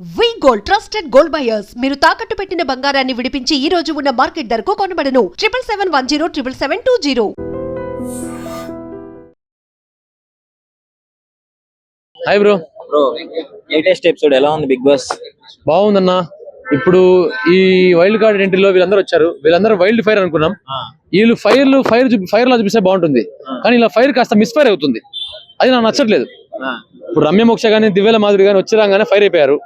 V gold trusted gold buyers మీరు తాకట్టు పెట్టిన బంగారాన్ని విడిపించి ఈ రోజు ఉన్న మార్కెట్ ధరకు కొనబడను. Triple seven one zero triple seven two zero hi bro bro latest episode ఎలా ఉంది బిగ్ బాస్ బాగుందన్న. ఇప్పుడు ఈ వైల్డ్ కార్డ్ ఎంట్రీలో వీళ్ళందరూ వచ్చారు. వీళ్ళందరూ వైల్డ్ ఫైర్ అనుకున్నాం. వీళ్ళు ఫైర్ ఫైర్ ఫైర్ లా చూపిస్తే బాగుంటుంది. కానీ ఇలా ఫైర్ కాస్త మిస్ఫైర్ అవుతుంది. అది నాకు నచ్చట్లేదు. ఇప్పుడు రమ్య మోక్ష గానీ దివ్యల మాధురి గానీ వచ్చి రాగానే ఫైర్ అయిపోయారు.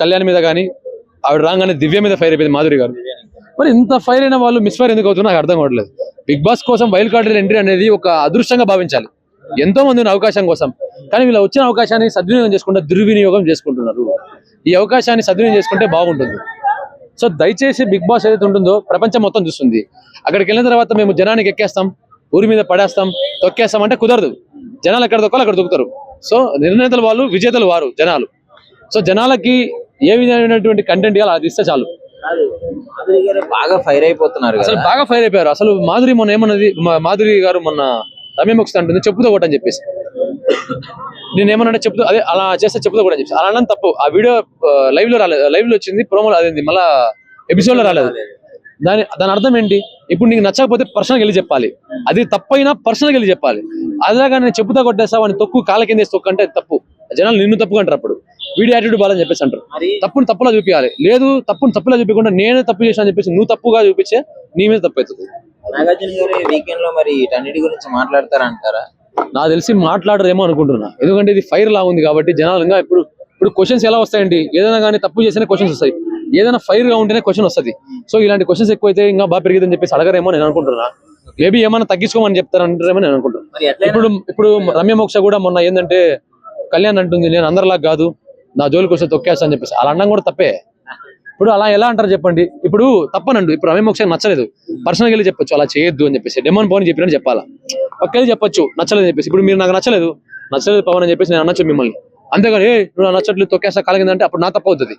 కళ్యాణ్ మీద గానీ ఆవిడ రాగానే దివ్య మీద ఫైర్ అయిపోయింది మాధురి గారు. మరి ఇంత ఫైర్ అయిన వాళ్ళు మిస్ ఫైర్ ఎందుకు అవుతుందో నాకు అర్థం కావట్లేదు. బిగ్ బాస్ కోసం వైల్డ్ కార్డ్ ఎంట్రీ అనేది ఒక అదృష్టంగా భావించాలి. ఎంతో మంది ఉన్న అవకాశం కోసం. కానీ వీళ్ళు వచ్చిన అవకాశాన్ని సద్వినియోగం చేసుకుంటే దుర్వినియోగం చేసుకుంటున్నారు. ఈ అవకాశాన్ని సద్వినియోగం చేసుకుంటే బాగుంటుంది. సో దయచేసి బిగ్ బాస్ ఏదైతే ఉంటుందో ప్రపంచం మొత్తం చూస్తుంది. అక్కడికి వెళ్ళిన తర్వాత మేము జనానికి ఎక్కేస్తాం ఊరి మీద పడేస్తాం తొక్కేస్తాం అంటే కుదరదు. జనాలు ఎక్కడ తొక్కాలి అక్కడ తొక్కుతారు. సో నిర్ణేతలు వాళ్ళు విజేతలు వారు జనాలు. సో జనాలకి ఏ విధమైనటువంటి కంటెంట్ ఇవ్వాలి అది ఇస్తే చాలు. బాగా ఫైర్ అయిపోతున్నారు అసలు బాగా ఫైర్ అయిపోయారు. అసలు మాధురి మొన్న ఏమన్నది మాధురి గారు మొన్న రమ్య ముక్స్ అంటుంది చెప్పుతో కొట్టని చెప్పేసి. నేను ఏమన్నా చెప్తూ అదే అలా చేస్తే చెప్పుతో కూడా చెప్పేసి. అలా తప్పు. ఆ వీడియో లైవ్లో రాలేదు లైవ్లో వచ్చింది ప్రోమో అదేంది మళ్ళా ఎపిసోడ్లో రాలేదు. దాని దాని అర్థం ఏంటి? ఇప్పుడు నీకు నచ్చకపోతే పర్సనల్ వెళ్ళి చెప్పాలి. అది తప్పైనా పర్సనల్ వెళ్ళి చెప్పాలి. అదేగా నేను చెప్పుతా కొట్టేస్తావు అని తొక్కు కాళ్ళ కింద తొక్కు అంటే అది తప్పు. జనాలు నిన్ను తప్పు అంటారు అప్పుడు. వీడియో యాటిట్యూడ్ బాలని చెప్పేసి అంటారు. తప్పుని తప్పులా చూపించాలి లేదు తప్పుని తప్పులా చూపించకుండా నేనే తప్పు చేశాను అని చెప్పేసి నువ్వు తప్పుగా చూపించే నీ మీద తప్పు అవుతుంది. నాగార్జున గారు వీకెండ్లో మరి వీటన్నిటి గురించి మాట్లాడతారంటారా? నాకు తెలిసి మాట్లాడరేమో అనుకుంటున్నా. ఎందుకంటే ఇది ఫైర్ లా ఉంది కాబట్టి జనాలు ఇంకా ఇప్పుడు ఇప్పుడు క్వశ్చన్స్ ఎలా వస్తాయండి? ఏదైనా కానీ తప్పు చేస్తేనే క్వశ్చన్స్ వస్తాయి. ఏదైనా ఫైర్గా ఉంటేనే క్వశ్చన్ వస్తుంది. సో ఇలాంటి క్వశ్చన్స్ ఎక్కువైతే ఇంకా బాగా పెరిగిదని చెప్పేసి అడగరేమో నేను అనుకుంటున్నా. మేబీ ఏమైనా తగ్గించుకోమని చెప్తారంటారేమో నేను అనుకుంటున్నా. మరి ఎట్లా ఇప్పుడు ఇప్పుడు రమ్య మోక్ష కూడా మొన్న ఏంటంటే కళ్యాణ్ అంటుంది నేను అందరిలా కాదు నా జోలికి వస్తే తొక్కేస్తా అని చెప్పేసి. అలా అనడం కూడా తప్పే. ఇప్పుడు అలా ఎలా అంటారు చెప్పండి? ఇప్పుడు తప్పనండు. ఇప్పుడు రమ్య మోక్ష నచ్చలేదు. పర్సనల్ వెళ్ళి చెప్పొచ్చు. అలా చేయొద్దు అని చెప్పేసి. డెమోన్ పవన్ చెప్పినట్టు చెప్పాలా? ఒక్కరి చెప్పొచ్చు. నచ్చలేదు చెప్పేసి. ఇప్పుడు మీరు నాకు నచ్చలేదు. నచ్చలేదు పవన్ అని చెప్పేసి నేను అనొచ్చు మిమ్మల్ని. అంతేగాని "ఏ, నువ్వు నాకు నచ్చట్లేదు తొక్కేస్తా కాలిందంటే అప్పుడు నా తప్పు అవుతుంది.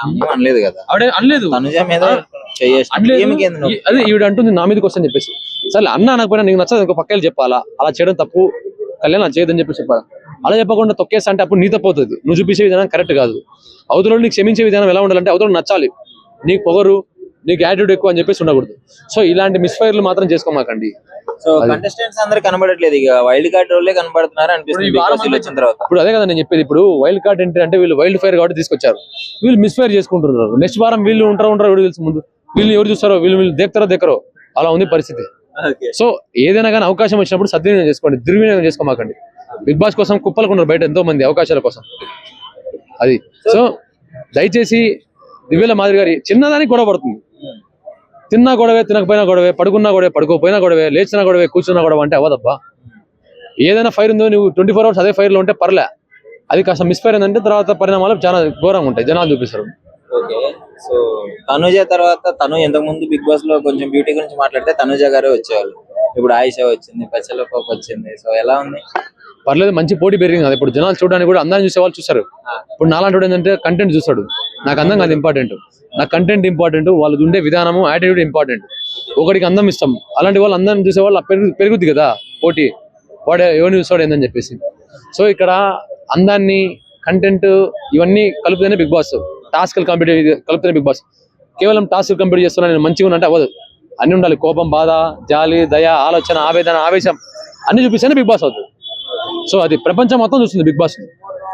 ఏం అనలేదు కదా. ఆవిడే అనలేదు. తనుజ మీద అదే ఈవిడ అంటుంది నా మీదకి వస్తని చెప్పేసి. సరే అన్న అనకపోయినా నీకు నచ్చదు ఇంకో పక్కకి చెప్పాలా? అలా చేయడం తప్పు. కళ్యాణ్ అలా చేయదని చెప్పి చెప్పాలా? అలా చెప్పకుండా తొక్కేస్తా అంటే అప్పుడు నీ తప్పు అవుతుంది. నువ్వు చూపించే విధానం కరెక్ట్ కాదు. అవతల నీకు క్షమించే విధానం ఎలా ఉండాలంటే అవతల నచ్చాలి. నీకు పొగరు నీకు యాటిట్యూడ్ ఎక్కువ అని చెప్పేసి ఉండకూడదు. సో ఇలాంటి మిస్ఫైర్లు మాత్రం చేసుకోమాకండి. సో కంటెస్టెంట్స్ అందరు కనబడట్లేదు. ఇక వైల్డ్ కార్డ్ రోలే కనబడుతున్నారు అనిపిస్తుంది. ఇప్పుడు వచ్చిన తర్వాత. అదే కదా నేను చెప్పేది. ఇప్పుడు వైల్డ్ కార్డ్ ఎంట్రీ అంటే వీళ్ళు వైల్డ్ ఫైర్ కాబట్టి తీసుకొచ్చారు. వీళ్ళు మిస్ఫైర్ చేసుకుంటున్నారు. నెక్స్ట్ వారం వీళ్ళు ఉంటారో ఉంటారో ఎవరు తెలుసు ముందు? వీళ్ళు ఎవరు చూస్తారో? వీళ్ళు వీళ్ళు దేక్తారో దేకరో అలా ఉంది పరిస్థితి. సో ఏదైనా కానీ అవకాశం వచ్చినప్పుడు సద్వినియోగం చేసుకోండి. దుర్వినియోగం చేసుకోమాకండి. బిగ్ బాస్ కోసం కుప్పలుకున్నారు బయట ఎంతో మంది అవకాశాల కోసం. అది. సో దయచేసి దివ్యల మాదిరి గారి చిన్నదానికి గొడవ పడుతుంది. తిన్నా గొడవే తినకపోయినా గొడవే పడుకున్నా గొడవే పడుకోపోయినా గొడవే లేచినా గొడవే కూర్చున్నా గొడవ అంటే అవ్వదబ్బా. ఏదైనా ఫైర్ ఉందో నువ్వు ట్వంటీ ఫోర్ అవర్స్ అదే fire లో ఉంటే పర్లే. అది కాస్త మిస్ఫైర్ ఏంటంటే తర్వాత పరిణామాలు చాలా ఘోరంగా ఉంటాయి జనాలు చూపిస్తారు. ఓకే. సో తనుజ తర్వాత తను ఇంతకు ముందు బిగ్ బాస్లో కొంచెం బ్యూటీ గురించి మాట్లాడితే తనుజ గారే వచ్చేవాళ్ళు. ఇప్పుడు ఆయిషా వచ్చింది పచ్చల పాప వచ్చింది సో ఎలా ఉంది? పర్లేదు మంచి పోటీ పెరిగింది. కదా ఇప్పుడు జనాలు చూడడానికి కూడా అందాన్ని చూసే వాళ్ళు చూస్తారు. ఇప్పుడు నాలాంటి ఏంటంటే కంటెంట్ చూస్తాడు. నాకు అందం కాదు ఇంపార్టెంట్ నాకు కంటెంట్ ఇంపార్టెంట్ వాళ్ళు ఉండే విధానము యాటిట్యూడ్ ఇంపార్టెంట్ ఒకడికి అందం ఇష్టం అలాంటి వాళ్ళు అందం చూసే వాళ్ళు పెరుగు పెరుగుద్ది కదా పోటీ. వాడు ఎవరిని చూస్తాడు ఏందని చెప్పేసి. సో ఇక్కడ అందాన్ని కంటెంట్ ఇవన్నీ కలుపుతేనే బిగ్ బాస్. టాస్క్ కంప్లీట్ కలుపుతేనే బిగ్ బాస్. కేవలం టాస్క్ కంప్లీట్ చేస్తున్నా నేను మంచిగా ఉన్నట్టు అవ్వదు. అన్ని ఉండాలి. కోపం బాధ జాలి దయ ఆలోచన ఆవేదన ఆవేశం. అన్ని చూపిస్తేనే బిగ్ బాస్ అవుతుంది. సో అది ప్రపంచం మొత్తం చూస్తుంది బిగ్ బాస్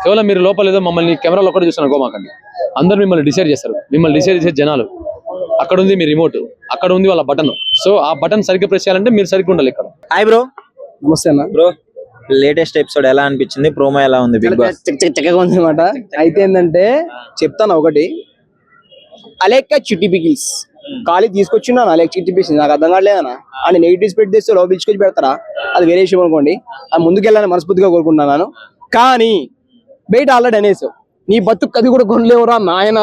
కేవలం మీరు లోపల ఏదో మమ్మల్ని కెమెరాలో ఒకటి చూస్తున్నారు గోమాకండి. అందరూ మిమ్మల్ని డిసైడ్ చేస్తారు మిమ్మల్ని డిసైడ్ చేసే జనాలు. అక్కడ ఉంది మీ రిమోట్. అక్కడ ఉంది వాళ్ళ బటన్. సో ఆ బటన్ సరిగ్గా ప్రెస్ చేయాలంటే మీరు సరిగ్గా ఉండాలి ఇక్కడ. హాయ్ బ్రో నమస్తే అన్న. బ్రో లేటెస్ట్ ఎపిసోడ్ ఎలా అనిపించింది? ప్రోమో ఎలా ఉంది? బిగ్ బాస్ చెక్కగా ఉంది అనమాట అయితే ఏంటంటే చెప్తాను ఒకటి. అలేక చిట్టి పికిల్స్. ఖాళీ తీసుకొచ్చిండు అలేక చిట్టి పికిల్స్. నాకు అర్థం కావట్లేదన్న అని నెగిటివ్ స్పెడ్ తెస్తే లోపల తీసుకొచ్చి పెడతారా? అది వేరే విషయం అనుకోండి. అది ముందుకెళ్ళాలని మనస్ఫూర్తిగా కోరుకుంటున్నాను కానీ బయట ఆల్రెడీ అనేసావు. నీ బతుకు అది కూడా కొనలేవురా నాయన.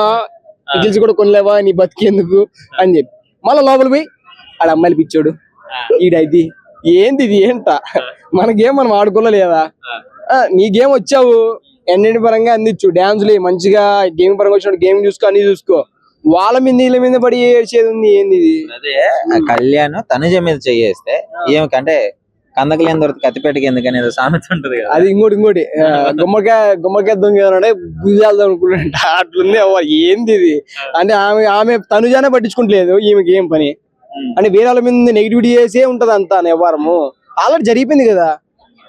పికిల్స్ కూడా కొనలేవా? నీ బతుకు ఎందుకు? అని చెప్పి. మళ్ళీ లోపల పోయి ఆడ అమ్మాయిలు పిచ్చోడు. ఈడైతే ఏంది ఇది? ఏంట? మన గేమ్ మనం ఆడుకోలేదా? నీ గేమ్ వచ్చావు? ఎన్నింటి పరంగా అందించు. డాన్సులు మంచిగా గేమ్ పరంగా వచ్చినప్పుడు గేమ్ చూసుకో అన్ని చూసుకో. వాళ్ళ మీద నీళ్ళ మీద పడి ఏడ్చేది ఉంది ఏంది ఇది? అదే కళ్యాణ్ తనుజ మీద చేయేస్తే ఏమికంటే కందకలు ఏం దొరుకుతుంది కత్తిపేటకి ఎందుకని ఏదో సామెత ఉంటది కదా. అది ఇంకోటి ఇంకోటి. గుమ్మకాయ గుమ్మకాయ దొంగ గుజాలు అనుకుంటా అట్లుంది ఏంది ఇది? అంటే ఆమె ఆమె తనుజానే పట్టించుకుంటలేదు ఈమెకి ఏం పని? అంటే వేరే వాళ్ళ మీద నెగిటివిటీ చేసే ఉంటది అంతా వ్యవహారము. ఆల్రెడీ జరిగిపోయింది కదా.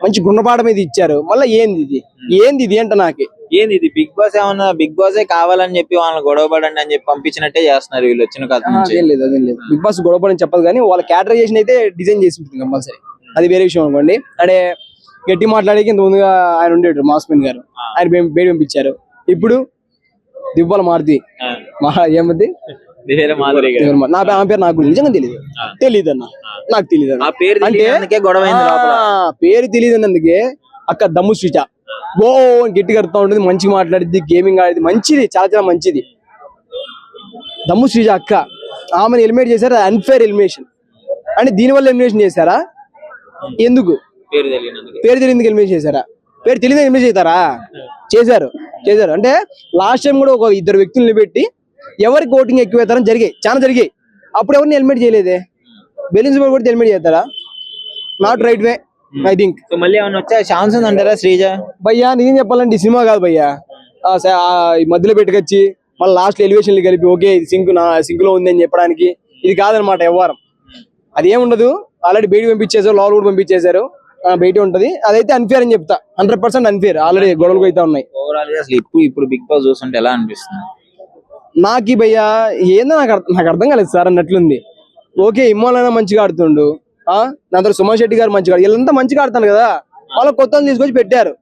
మంచి గుణపాఠ మీద ఇచ్చారు. మళ్ళీ ఏంది ఇది? ఏంది ఇది అంట నాకు. ఏంది ఇది? బిగ్ బాస్ ఏమన్నా బిగ్ బాస్ కావాలని చెప్పి వాళ్ళని గొడవ పడండి అని చెప్పి పంపించినట్టే చేస్తున్నారు వీళ్ళు వచ్చిన కథ లేదు అదేం లేదు. బిగ్ బాస్ గొడవపడని చెప్పదు కానీ వాళ్ళ క్యాటరైజేషన్ అయితే డిజైన్ చేసి ఉంటుంది కంపల్సరీ. అది వేరే విషయం అనుకోండి. అంటే గట్టి మాట్లాడేకి ఇంత ముందుగా ఆయన ఉండేడు మాస్మిన్ గారు. ఆయన బయట పంపించారు. ఇప్పుడు దివ్వాల మారుతి. ఆ, మా ఏమది? నా పేరు నాకు నిజంగా తెలియదు తెలియదు అన్న నాకు తెలియదు పేరు అంటే తెలియనందుకే గొడవ పేరు తెలియదు అన్నందుకే అక్క దమ్ము స్విచ ఓ అని గట్టిగా అడుగుతా ఉంటుంది మంచిగా మాట్లాడిద్ది గేమింగ్ ఆడిద్ది మంచిది చాలా చాలా మంచిది. దమ్ము శ్రీజ అక్క. ఆమెను ఎలిమినేట్ చేశారు అన్ఫేర్ ఎలిమినేషన్ అంటే దీనివల్ల ఎలిమినేషన్ చేశారా? ఎందుకు? పేరు తెలియదు ఎలిమినేట్ చేశారా? పేరు తెలియదు ఎలిమినేట్ చేశారా? చేశారు. చేశారు. అంటే లాస్ట్ టైం కూడా ఒక ఇద్దరు వ్యక్తుల్ని పెట్టి ఎవరికి ఓటింగ్ ఎక్కువ వేస్తారని జరిగాయి. చాలా జరిగాయి. అప్పుడు ఎవరిని ఎలిమినేట్ చేయలేదే? బెలూన్స్ కూడా ఎలిమినేట్ చేస్తారా? Not right way I think మళ్ళీ వచ్చా ఛాన్స్ ఉందంటారా శ్రీజ? భయ్యా నిజం చెప్పాలంటే ఈ సినిమా కాదు భయ్యా. మధ్యలో పెట్టుకొచ్చి మళ్ళీ లాస్ట్ ఎలివేషన్ కలిపి ఓకే ఇది సింక్ నా సింక్లో ఉంది అని చెప్పడానికి ఇది కాదనమాట వ్యవహారం అది ఏముండదు? ఆల్రెడీ బయట పంపించేసారు లోపల కూడా పంపించేశారు. ఆ, బయట ఉంటది. అదైతే అన్ఫేర్ అని చెప్తా. హండ్రెడ్ పర్సెంట్ అన్ఫేర్ ఆల్రెడీ గొడవలు అయితే ఉన్నాయి. ఓవరాల్ అసలు ఇప్పుడు ఇప్పుడు బిగ్ బాస్ చూస్తుంటే ఎలా అనిపిస్తుంది? నాకు ఈ భయ్యా ఏందో నాకు అర్థం నాకు అర్థం కాలేదు సార్ అన్నట్లుంది. ఓకే ఇమ్మోలైనా మంచిగా ఆడుతుండు. ఆ నా తర్వాత సుమన్ శెట్టి గారు మంచిగా ఆడు వీళ్ళంతా మంచిగా ఆడుతాను కదా. వాళ్ళ కొత్త తీసుకొచ్చి పెట్టారు.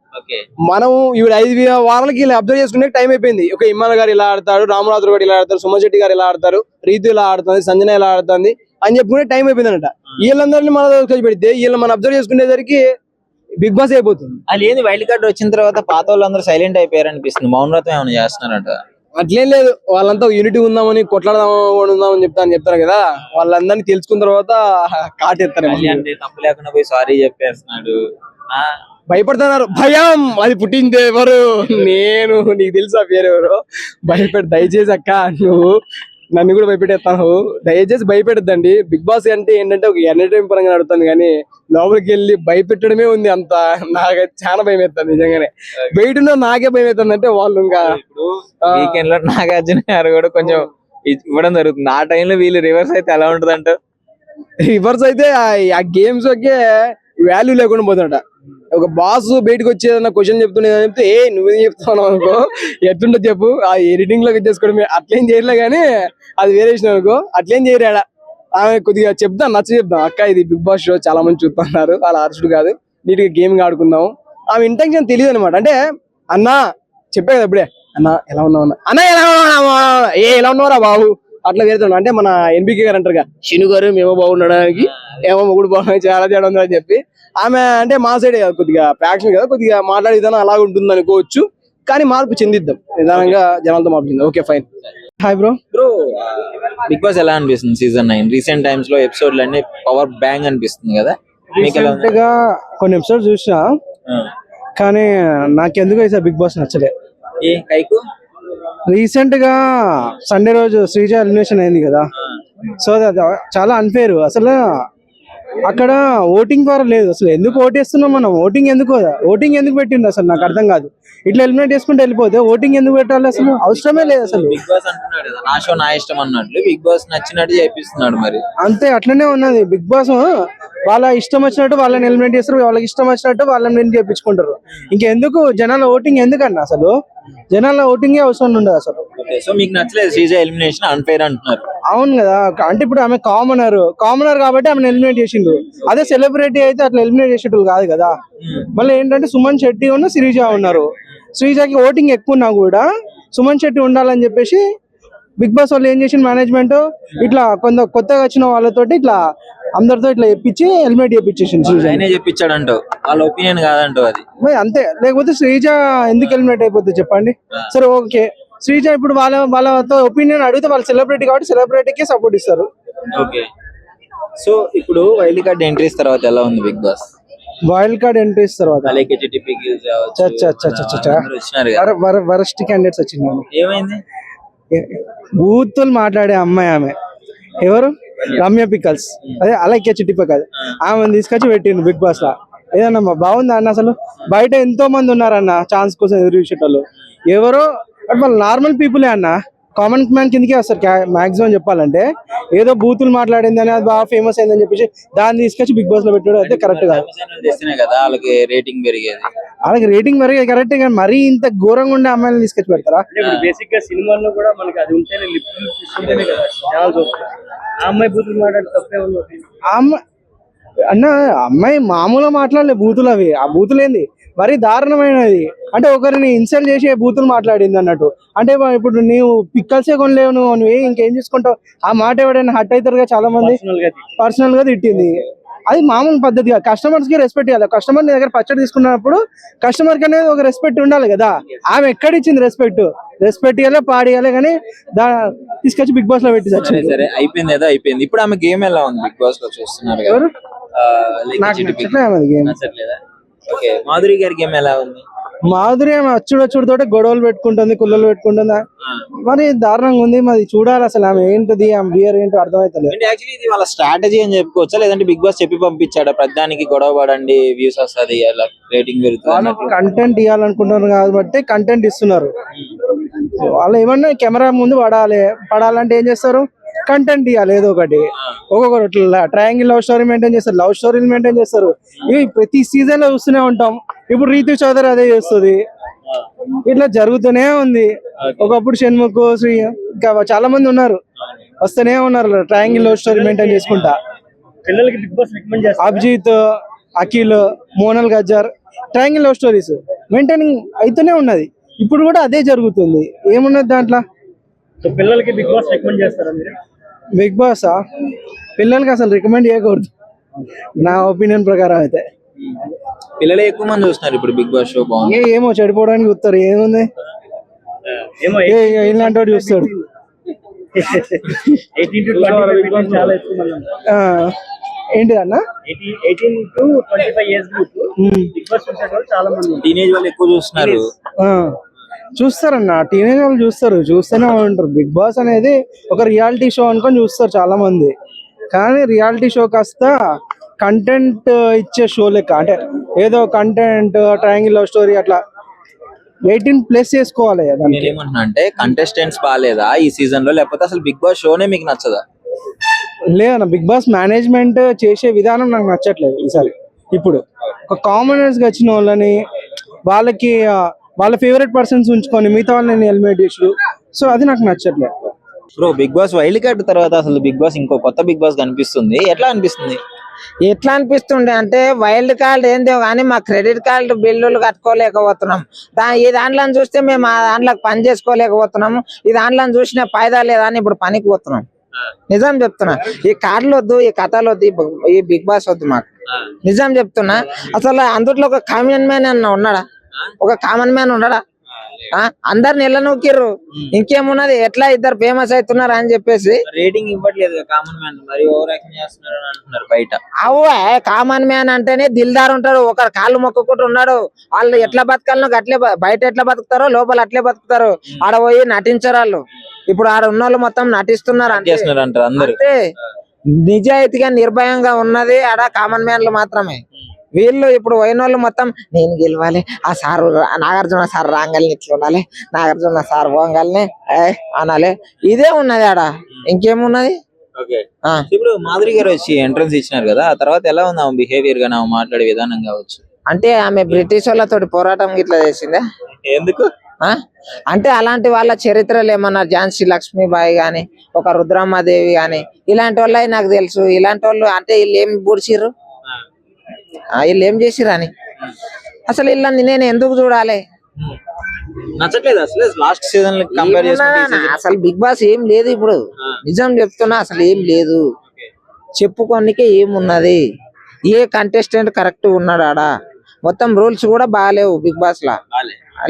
మనం ఇవి ఐదు వారాలకి ఇలా అబ్జర్వ్ చేసుకునే టైం అయిపోయింది. ఒక ఇమ్మాన్ గారు ఇలా ఆడతాడు రామరాజు గారు ఇలా ఆడతారు సుమన్ శెట్టి గారు ఇలా ఆడతారు రీతు ఇలా ఆడుతుంది సంజన ఇలా ఆడుతుంది. అని చెప్పుకునే టైం అయిపోయింది అనట వీళ్ళందరినీ మన దగ్గర పెడితే వీళ్ళు మనం అబ్జర్వ్ చేసుకునేసరికి బిగ్ బాస్ అయిపోతుంది. అది ఏంది వైల్డ్ కార్డ్ వచ్చిన తర్వాత పాత వాళ్ళందరూ సైలెంట్ అయిపోయారు అనిపిస్తుంది మౌనవ్రతం ఏమైనా చేస్తున్నారంట? అట్లేం లేదు. వాళ్ళంతా యూనిటీ ఉందామని కొట్లాడదాం ఉందామని చెప్తాను చెప్తారు కదా. వాళ్ళందరినీ తెలుసుకున్న తర్వాత కాటెత్తారు కళ్యాణ్ తప్పు లేకుండా పోయి సారీ చెప్పేస్తున్నాడు. భయపడుతున్నారు. భయం! అది పుట్టింది ఎవరు? నేను. నీకు తెలుసా పేరు ఎవరు? భయపెడు దయచేసి అక్క నువ్వు నన్ను కూడా భయపెట్టేస్తాను. దయచేసి భయపెట్టద్దండి. బిగ్ బాస్ అంటే ఏంటంటే ఒక ఎంటర్టైన్ పరంగా నడుతుంది కానీ లోపలికి వెళ్ళి భయపెట్టడమే ఉంది అంత. నాకు చాలా భయం వేస్తుంది నిజంగానే బయట నాకే భయం వేస్తుంది అంటే వాళ్ళు ఇంకా వీకెండ్లో నాగార్జున గారు కూడా కొంచెం ఇవ్వడం జరుగుతుంది. ఆ టైంలో వీళ్ళు రివర్స్ అయితే ఎలా ఉంటది అంట రివర్స్ అయితే ఆ- ఆ గేమ్స్ ఒకే వాల్యూ లేకుండా పోతుంట ఒక బాస్ బయటకు వచ్చేదన్న క్వశ్చన్ చెప్తుండే చెప్తే ఏ నువ్వేం చెప్తున్నావు అనుకో? ఎట్లుంటో చెప్పు. ఆ ఎడిటింగ్లోకి చేసుకోవడం అట్లేం చేయలే కానీ అది వేరే విషయం అనుకో. అట్లేం చేయరాడా ఆమె కొద్దిగా చెప్దాం నచ్చ చెప్తాం అక్క ఇది బిగ్ బాస్ షో చాలా మంది చూస్తున్నారు. వాళ్ళ అరుచుడు కాదు. నీట్గా గేమింగ్ ఆడుకుందాం ఆమె ఇంటెన్షన్ తెలియదు అనమాట అంటే అన్నా చెప్పే కదా ఇప్పుడే. అన్న ఎలా ఉన్నావు అన్న? అన్న ఎలా ఉన్నావు ఏ ఎలా ఉన్నావురా బాబు? అట్లా వేరుతున్నాం అంటే మన ఎన్బికే గారు అంటారుగా శిను గారు మేము బాగుండడానికి ఏమో మొగుడు బాగున్నాయి చాలా తేడా ఉంది అని చెప్పి. ఆమె అంటే మా సైడ్ కొద్దిగా ప్యాక్షన్ కదా కొద్దిగా మాట్లాడే విధానం అలాగ ఉంటుంది అనుకోవచ్చు. కానీ మార్పు చెందిద్దాం. నిదానంగా జనాలతో మార్పు okay fine. Hi bro bro big boss ఎలా అనిపిస్తుంది సీజన్ నైన్ రీసెంట్ టైమ్స్లో ఎపిసోడ్లు అన్ని పవర్ బ్యాంగ్ అనిపిస్తుంది కదా? రీసెంట్గా కొన్ని ఎపిసోడ్స్ చూసిన. కానీ నాకెందుకు అయితే బిగ్ బాస్ నచ్చలే. ఏ కైకు రీసెంట్గా సండే రోజు శ్రీజ ఎలిమినేషన్ అయింది కదా. సో చాలా అన్ఫేర్ అసలు అక్కడ ఓటింగ్ ద్వారా లేదు. అసలు ఎందుకు ఓటేస్తున్నాం మనం? ఓటింగ్ ఎందుకు? ఓటింగ్ ఎందుకు పెట్టిండు అసలు? నాకు అర్థం కాదు. ఇట్లా ఎలిమినేట్ చేసుకుంటే వెళ్ళిపోతే ఓటింగ్ ఎందుకు పెట్టాలి అసలు? అవసరమే లేదు అసలు. బిగ్ బాస్ అంటున్నాడు కదా నా షో నా ఇష్టం అన్నట్లు. బిగ్ బాస్ నచ్చినట్టు చేపిస్తున్నాడు మరి. అంతే అట్లనే ఉన్నది. బిగ్ బాస్ వాళ్ళ ఇష్టం వచ్చినట్టు వాళ్ళని ఎలిమినేట్ చేస్తారు. వాళ్ళకి ఇష్టం వచ్చినట్టు వాళ్ళని నేను చేపించుకుంటారు. ఇంకెందుకు? జనాల ఓటింగ్ ఎందుకన్నా అసలు? జనాల ఓటింగ్ అవసరం ఉండదు అసలు. సో మీకు నచ్చలేదు శ్రీజ ఎలిమినేషన్ అన్ఫైర్ అంటున్నారు. అవును కదా. అంటే ఇప్పుడు ఆమె కామనర్. కామనర్ కాబట్టి ఆమెను ఎలిమినేట్ చేసిండు అదే సెలబ్రిటీ అయితే అట్లా ఎలిమినేట్ చేసేటోళ్ళు కాదు కదా. మళ్ళీ ఏంటంటే సుమన్ శెట్టి ఉన్న శ్రీజ ఉన్నారు. శ్రీజకి ఓటింగ్ ఎక్కువ ఉన్నా కూడా సుమన్ శెట్టి ఉండాలని చెప్పేసి బిగ్ బాస్ వాళ్ళు ఏం చేసిన మేనేజ్మెంట్ ఇట్లా కొంత కొత్తగా వచ్చిన వాళ్ళతోటి ఇట్లా అందరితో ఇట్లా చెప్పించి శ్రీజ. వాళ్ళ ఒపీనియన్ అది. మరి అంతే. లేకపోతే శ్రీజ ఎందుకు ఎలిమినేట్ అయిపోతుంది చెప్పండి. సరే ఓకే. శ్రీజ ఇప్పుడు వాళ్ళ వాళ్ళతో ఒపీనియన్ అడిగితే వాళ్ళు సెలబ్రిటీ కాబట్టి సెలబ్రిటీకే సపోర్ట్ ఇస్తారు. ఓకే. సో ఇప్పుడు వైల్డ్ కార్డ్ ఎంట్రీస్ తర్వాత ఎలా ఉంది big boss? Wild card entries తర్వాత? అలాగే వచ్చినారు కదా. వరస్ట్ క్యాండిడేట్స్ వచ్చింది ఏమైంది? బూతులు మాట్లాడే అమ్మాయి ఆమె. ఎవరు? రమ్య పికల్స్. అదే అలైక్య చిట్టి పికల్ ఆమె తీసుకొచ్చి పెట్టిండు బిగ్ బాస్ లా. ఏదన్నా బాగుందా అన్న అసలు? బయట ఎంతో మంది ఉన్నారన్న ఛాన్స్ కోసం ఎదురు చూసేటోళ్ళు. ఎవరో? బట్ వాళ్ళు నార్మల్ పీపులే అన్న. కామన్ మ్యాన్ కిందకే వస్తారు. మాక్సిమం చెప్పాలంటే ఏదో బూతులు మాట్లాడింది అని అది బాగా ఫేమస్ అయిందని చెప్పేసి దాన్ని తీసుకొచ్చి బిగ్ బాస్లో పెట్టాడు అయితే కరెక్ట్ కాదు. వాళ్ళకి రేటింగ్ పెరిగేది. వాళ్ళకి రేటింగ్ మరి కరెక్ట్ కానీ మరీ ఇంత ఘోరంగా ఉండే అమ్మాయిని తీసుకొచ్చి పెడతారా? బేసిక్గా సినిమాల్లో కూడా మనకి అది ఉంటేనే అమ్మాయి బూతులు మాట్లాడి తప్పే అమ్మాయి అన్న అమ్మాయి మామూలుగా మాట్లాడలే బూతులు అవి. ఆ బూతులు ఏంది మరీ దారుణమైనది. అంటే ఒకరిని ఇన్సల్ట్ చేసి బూతులు మాట్లాడింది అన్నట్టు. అంటే ఇప్పుడు నీవు పిక్కల్సే కొనలేవు నువ్వు నువ్వు ఇంకేం చూసుకుంటావు? ఆ మాట ఎవడైనా హట్ అవుతారుగా చాలా మంది పర్సనల్గా తిట్టింది. అది మామూలు పద్ధతిగా కస్టమర్స్కి రెస్పెక్ట్ ఇవ్వాలి. కస్టమర్ నీ దగ్గర పచ్చడి తీసుకున్నప్పుడు కస్టమర్కి అనేది ఒక రెస్పెక్ట్ ఉండాలి కదా. ఆమె ఎక్కడ ఇచ్చింది రెస్పెక్ట్ రెస్పెక్ట్ ఇవ్వాలి పాడియాలి కానీ దా తీసుకొచ్చి బిగ్ బాస్లో పెట్టి సరే అయిపోయింది ఏదో అయిపోయింది. ఇప్పుడు ఆమె గేమ్ ఎలా ఉంది? బిగ్ బాస్లో చూస్తున్నారు ఎవరు? నాకు చిట్టి పిక్. నచ్చట్లే ఆమెది game. నచ్చట్లేదా? ఓకే మాధురి గారి గేమ్ ఎలా ఉంది? మాధురి ఆమె అచ్చుడు అచ్చుడుతోటే గొడవలు పెట్టుకుంటుంది కుల్లలు పెట్టుకుంటుంది. మరి దారుణంగా ఉంది మరి చూడాలి అసలు ఆమె ఏంటిది ఆమె బియర్ ఏంటో అర్థమవుతలేదు అంటే యాక్చువల్లీ ఇది వాళ్ళ స్ట్రాటజీ అని చెప్పుకోవచ్చా? లేదంటే బిగ్ బాస్ చెప్పి పంపించాడా? ప్రతిదానికి గొడవ పడండి వ్యూస్ వస్తుంది అలా రేటింగ్ పెరుగుతుంది. కంటెంట్ ఇవ్వాలనుకుంటున్నారు కాబట్టి కంటెంట్ ఇస్తున్నారు. వాళ్ళు ఏమన్నా కెమెరా ముందు పడాలి పడాలంటే ఏం చేస్తారు? కంటెంట్ ఇవ్వాలి ఏదో ఒకటి. ఒక్కొక్కరు ట్రయాంగిల్ లవ్ స్టోరీ మెయింటైన్ చేస్తారు లవ్ స్టోరీలు మెయింటైన్ చేస్తారు. ఇవి ప్రతి సీజన్లో చూస్తూనే ఉంటాం. ఇప్పుడు రీతు చౌదరి అదే చేస్తుంది. ఇట్లా జరుగుతూనే ఉంది. ఒకప్పుడు షణ్ముఖ్ శ్రీ ఇంకా చాలా మంది ఉన్నారు. వస్తూనే ఉన్నారు ట్రయాంగిల్ లవ్ స్టోరీ మెయింటైన్ చేసుకుంటా. పిల్లలకి బిగ్ బాస్ రికమెండ్ చేస్తారు? Abhijeet Akhil Monal Gajjar triangle love stories maintaining అయితేనే ఉన్నది. ఇప్పుడు కూడా అదే జరుగుతుంది. ఏమున్నది దాంట్లో? సో పిల్లలకి బిగ్ బాస్ రికమెండ్ చేస్తారా మీరు? బిగ్ బాస్ పిల్లలకి అసలు రికమెండ్ చేయకూడదు. నా ఒపీనియన్ ప్రకారం అయితే. పిల్లలే ఎక్కువ మంది చూస్తున్నారు ఇప్పుడు బిగ్ బాస్ షో బాగుంది. ఏ ఏమో చెడిపోవడానికి చూస్తారు ఏముంది? ఏమో ఏ ఇలాంటి వాడు చూస్తాడు? ఆ, అన్న? చాలా మంది టీనేజ్ వాళ్ళు ఎక్కువ చూస్తున్నారు. ఆ, చూస్తారన్న టీనేజ్ వాళ్ళు చూస్తారు చూస్తూనే ఉంటారు. బిగ్ బాస్ అనేది ఒక రియాలిటీ షో అనుకొని చూస్తారు చాలా మంది కానీ రియాలిటీ షో కాస్త కంటెంట్ ఇచ్చే షో లెక్క అంటే ఏదో కంటెంట్ ట్రయాంగిల్ లవ్ స్టోరీ అట్లా ఎయిటీన్ ప్లస్ చేసుకోవాలి ఏమంటున్నా అంటే కంటెస్టెంట్స్ బాగాలేదా ఈ సీజన్లో? లేకపోతే అసలు బిగ్ బాస్ షోనే మీకు నచ్చదా? లేదన్న బిగ్ బాస్ మేనేజ్మెంట్ చేసే విధానం నాకు నచ్చట్లేదు ఈసారి. ఇప్పుడు ఒక కామనర్స్గా వచ్చిన వాళ్ళని వాళ్ళకి వాళ్ళ ఫేవరెట్ పర్సన్స్ ఉంచుకొని మిగతా వాళ్ళని ఎలిమినేట్ చేసుడు సో అది నాకు నచ్చట్లేదు bro big boss wild card తర్వాత అసలు బిగ్ బాస్ ఇంకో కొత్త బిగ్ బాస్ కనిపిస్తుంది. ఎట్లా అనిపిస్తుంది? ఎట్లా అనిపిస్తుండే అంటే వైల్డ్ కార్డ్ ఏందో కానీ మా క్రెడిట్ కార్డు బిల్లులు కట్టుకోలేకపోతున్నాం. దా ఈ దాంట్లో చూస్తే మేము ఆ దాంట్లోకి పని చేసుకోలేకపోతున్నాం. ఈ దాంట్లో చూసిన ఫాయిదా లేదా అని ఇప్పుడు పనికి పోతున్నాం. నిజం చెప్తున్నా. ఈ కార్డులు వద్దు ఈ కథలు వద్దు ఈ బిగ్ బాస్ వద్దు మాకు. నిజం చెప్తున్నా. అసలు అందుట్లో ఒక కామన్ మ్యాన్ అన్న ఉన్నాడా? ఒక కామన్ మ్యాన్ ఉన్నాడా ఆ? అందరిని ఎల్ల నూకిర్రు. ఇంకేమున్నది? ఎట్లా ఇద్దరు ఫేమస్ అవుతున్నారు అని చెప్పేసి. రేటింగ్ ఇవ్వట్లేదు కామన్ మ్యాన్ మరి అంటున్నారు బయట. అవ్వే కామన్ మ్యాన్ అంటేనే దిల్దార్ ఉంటాడు. ఒకరు కాళ్ళు మొక్కుకుంటూ ఉన్నాడు. వాళ్ళు ఎట్లా బతకాలనో అట్లే బయట ఎట్లా బతుకుతారో లోపల అట్లే బతుకుతారు. ఆడ పోయి నటించరు వాళ్ళు. ఇప్పుడు ఆడ ఉన్న వాళ్ళు మొత్తం నటిస్తున్నారు అందరు. అంతే. నిజాయితీగా నిర్భయంగా ఉన్నది ఆడ కామన్ మ్యాన్లు మాత్రమే. వీళ్ళు ఇప్పుడు పోయిన వాళ్ళు మొత్తం నేను గెలవాలి. ఆ సార్ నాగార్జున సార్ రాగాలని ఇట్లా ఉండాలి. నాగార్జున సార్ పోగాలని అనాలి. ఇదే ఉన్నది ఆడ. ఇంకేమున్నది. ఇప్పుడు మాధురి గారు వచ్చి ఎంట్రన్స్ ఇచ్చినారు కదా ఆ తర్వాత ఎలా ఉంది ఆమె బిహేవియర్గా ఆమె మాట్లాడే విధానం కావచ్చు? అంటే ఆమె బ్రిటిష్ వాళ్ళతోటి పోరాటం ఇట్లా చేసిందా? ఎందుకు? అంటే అలాంటి వాళ్ళ చరిత్రలు ఏమన్నా ఝాన్సీ లక్ష్మీబాయి గాని ఒక రుద్రమ్మదేవి గాని ఇలాంటి వాళ్ళవి నాకు తెలుసు. ఇలాంటి వాళ్ళు అంటే వీళ్ళు ఏం బూడిచిర్రు వీళ్ళు ఏం చేసిర్రు అని? అసలు వీళ్ళని నేను ఎందుకు చూడాలి? నచ్చట్లేదు అసలు. లాస్ట్ సీజన్ కంపేర్ అసలు బిగ్ బాస్ ఏం లేదు ఇప్పుడు. నిజం చెప్తున్నా అసలు ఏం లేదు. చెప్పుకోనికే ఏమున్నది? ఏ కంటెస్టెంట్ కరెక్ట్ ఉన్నాడు ఆడ? మొత్తం రూల్స్ కూడా బాగాలేవు బిగ్ బాస్ లా.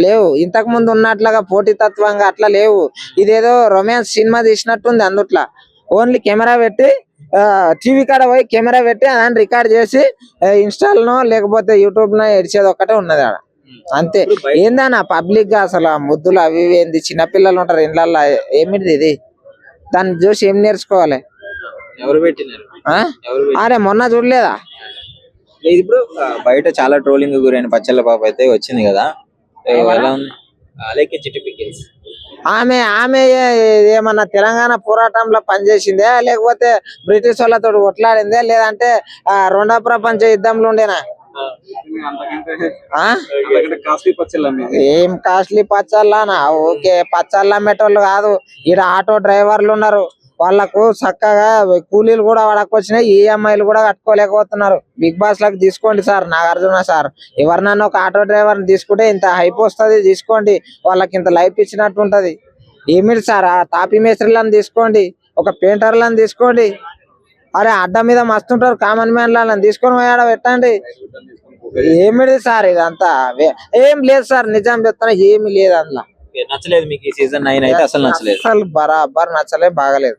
లేవు. ఇంతకు ముందు ఉన్నట్లుగా పోటీతత్వంగా అట్లా లేవు. ఇదేదో రొమాన్స్ సినిమా తీసినట్టుంది అందుట్లో. ఓన్లీ కెమెరా పెట్టి టీవీ కాడ పోయి కెమెరా పెట్టి దాన్ని రికార్డ్ చేసి ఇన్స్టాల్నో లేకపోతే యూట్యూబ్ నో ఎడిచేది ఒక్కటే ఉన్నది ఆడ. అంతే. ఏందన్నా పబ్లిక్గా అసలు ముద్దులు అవి ఇవి ఏంది? చిన్నపిల్లలు ఉంటారు ఇండ్లల్లో ఏమిటిది ఇది? దాన్ని చూసి ఏం నేర్చుకోవాలి? అరే మొన్న చూడలేదా? లేదు ఇప్పుడు బయట చాలా ట్రోలింగ్ గురైన పచ్చళ్ళ పాప అయితే వచ్చింది కదా. ఎలా ఉంది? అలాగే ఆమె ఆమె ఏమన్నా తెలంగాణ పోరాటంలో పనిచేసిందే? లేకపోతే బ్రిటిష్ వాళ్ళతో కొట్లాడిందే? లేదంటే ఆ రెండో ప్రపంచ యుద్ధంలో ఉండేనా? ఆ? ఏం కాస్ట్లీ పచ్చళ్ళనా? ఓకే పచ్చళ్ళ అమ్మేటోళ్ళు కాదు. ఈడ ఆటో డ్రైవర్లు ఉన్నారు. వాళ్ళకు చక్కగా కూలీలు కూడా వాడకొచ్చినాయి ఈఎంఐలు కూడా కట్టుకోలేకపోతున్నారు. బిగ్ బాస్లకు తీసుకోండి సార్ నాగార్జున సార్. ఎవరినన్నా ఒక ఆటో డ్రైవర్ తీసుకుంటే ఇంత హైప్ వస్తుంది తీసుకోండి. వాళ్ళకి ఇంత లైఫ్ ఇచ్చినట్టు ఉంటది. ఏమిటి సార్ ఆ తాపి మేస్త్రీలను తీసుకోండి ఒక పెయింటర్లను తీసుకోండి. అరే అడ్డ మీద మస్తుంటారు కామన్ మ్యాన్లను తీసుకొని పోయాడ పెట్టండి. ఏమిటి సార్ ఇదంతా? ఏం లేదు సార్ నిజం చెప్తాను ఏమి లేదు అందులో. నచ్చలేదు మీకు ఈ సీజన్ నైన్ అయితే అసలు నచ్చలేదు. అసలు బరాబర్ నచ్చలే బాగలేదు.